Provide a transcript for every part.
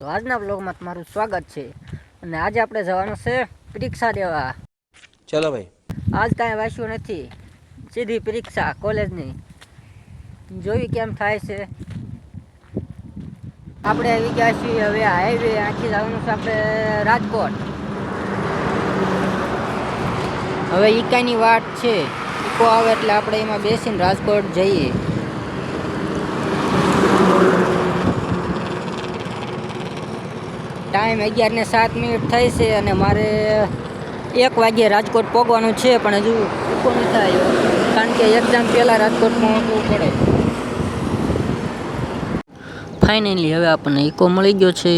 તો આજના બ્લોગમાં તમારું સ્વાગત છે. અને આજે આપણે જવાનું છે પરીક્ષા દેવા. ચલો ભાઈ. આજ કાંઈ વાંચ્યું નથી. સીધી પરીક્ષા કોલેજની. જોવી કેમ થાય છે? આપણે આવી ગયા છીએ હવે હાઈવે આખી જવાનું છે આપણે રાજકોટ. હવે ઈકાની વાટ છે. ઈકો આવે એટલે આપણે એમાં બેસીને રાજકોટ જઈએ. ટાઈમ અગિયાર ને સાત મિનિટ થઈ છે અને મારે એક વાગ્યે રાજકોટ પહોંચવાનું છે, પણ હજુ ઈકો નથી થાય. કારણ કે એક્ઝામ પહેલાં રાજકોટ પહોંચવું પડે. ફાઇનલી હવે આપણને ઈકો મળી ગયો છે.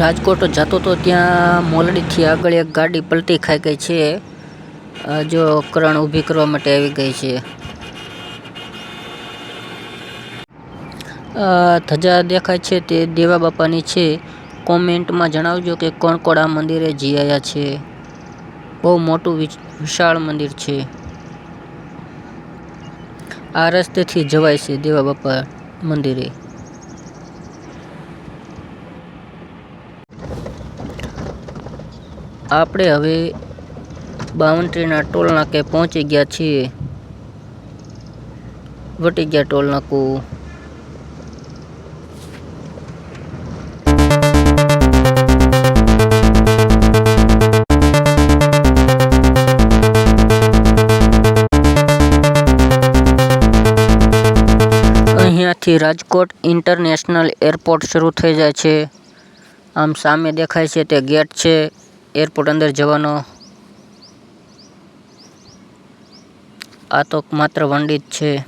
રાજકોટ જતો તો ત્યાં મોલડીથી આગળ એક ગાડી પલટી ખાઈ ગઈ છે. જો કરણ ઊભી કરવા માટે આવી ગઈ છે. ધજા દેખાય છે તે દેવા બાપાની છે. કોમેન્ટમાં જણાવજો કે કોણ આ મંદિરે આવ્યા છે. બહુ મોટું વિશાળ મંદિર છે. આ રસ્તેથી જવાય છે દેવા બાપા મંદિરે. આપણે હવે બાઉન્ડ્રીના ટોલ નાકે પહોંચી ગયા છીએ. વટી ગયા ટોલ નાકું. અહીંયાથી રાજકોટ ઇન્ટરનેશનલ એરપોર્ટ શરૂ થઈ જાય છે. આમ સામે દેખાય છે તે ગેટ છે. એરપોર્ટ અંદર જવાનો. આ તો માત્ર વંડિત છે.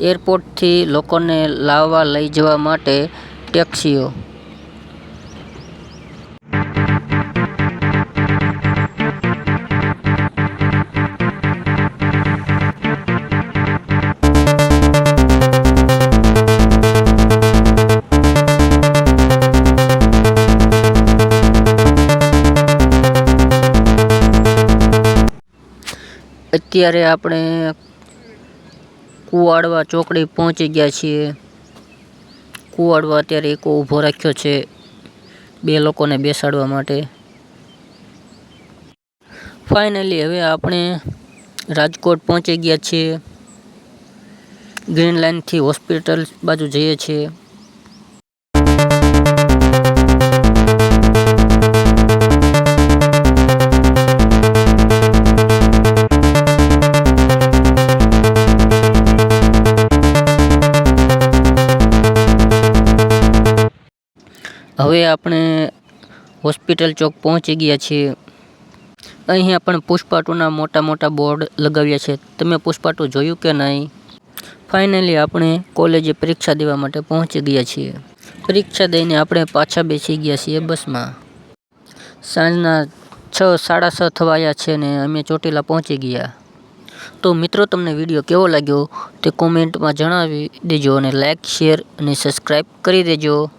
એરપોર્ટથી લોકોને લાવવા લઈ જવા માટે ટેક્સીઓ. અત્યારે આપણે કુવાડવા ચોકડી પહોંચી ગયા છીએ. કુવાડવા અત્યારે એક ઊભો રાખ્યો છે બે લોકોને બેસાડવા માટે. ફાઇનલી હવે આપણે રાજકોટ પહોંચી ગયા છીએ. ગ્રીન લાઇનથી હોસ્પિટલ બાજુ જઈએ છીએ. હવે આપણે હોસ્પિટલ ચોક પહોંચી ગયા છીએ. અહીંયા પણ પુષ્પા ટુના મોટા મોટા બોર્ડ લગાવ્યા છે. તમે પુષ્પા ટુ જોયું કે નહીં? ફાઇનલી આપણે કોલેજે પરીક્ષા દેવા માટે પહોંચી ગયા છીએ. પરીક્ષા દઈને આપણે પાછા બેસી ગયા છીએ બસમાં. સાંજના છ, સાડા છ થવાયા છે ને અમે ચોટીલા પહોંચી ગયા. તો મિત્રો, તમને વીડિયો કેવો લાગ્યો તે કોમેન્ટમાં જણાવી દેજો અને લાઇક શેર અને સબસ્ક્રાઈબ કરી દેજો.